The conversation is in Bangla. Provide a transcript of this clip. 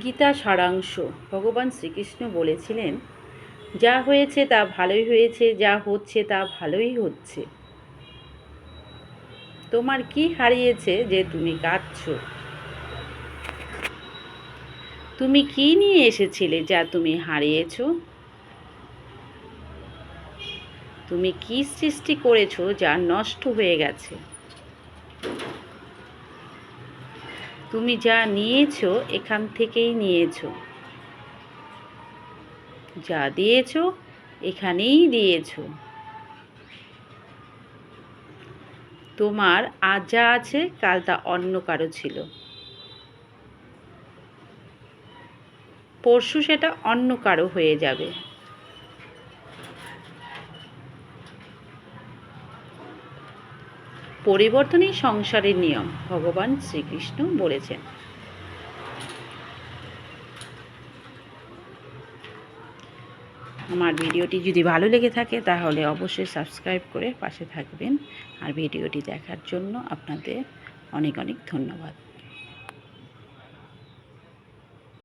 গীতা সারাংশ। ভগবান শ্রীকৃষ্ণ বলেছিলেন, যা হয়েছে তা ভালোই হয়েছে, যা হচ্ছে তা ভালোই হচ্ছে। তোমার কি হারিয়েছে যে তুমি কাঁদছো? তুমি কি নিয়ে এসেছিলে যা তুমি হারিয়েছো? তুমি কি সৃষ্টি করেছ যা নষ্ট হয়ে গেছে? তুমি যা নিয়েছো, এখান থেকেই নিয়েছো। যা দিয়েছ, এখানেই দিয়েছ। তোমার আজ যা আছে, কাল তা অন্য কারও ছিল। পরশু সেটা অন্য কারও হয়ে যাবে। পরিবর্তনই সংসারের নিয়ম, ভগবান শ্রীকৃষ্ণ বলেছেন। আমার ভিডিওটি যদি ভালো লেগে থাকে, তাহলে অবশ্যই সাবস্ক্রাইব করে পাশে থাকবেন। আর ভিডিওটি দেখার জন্য আপনাদের অনেক অনেক ধন্যবাদ।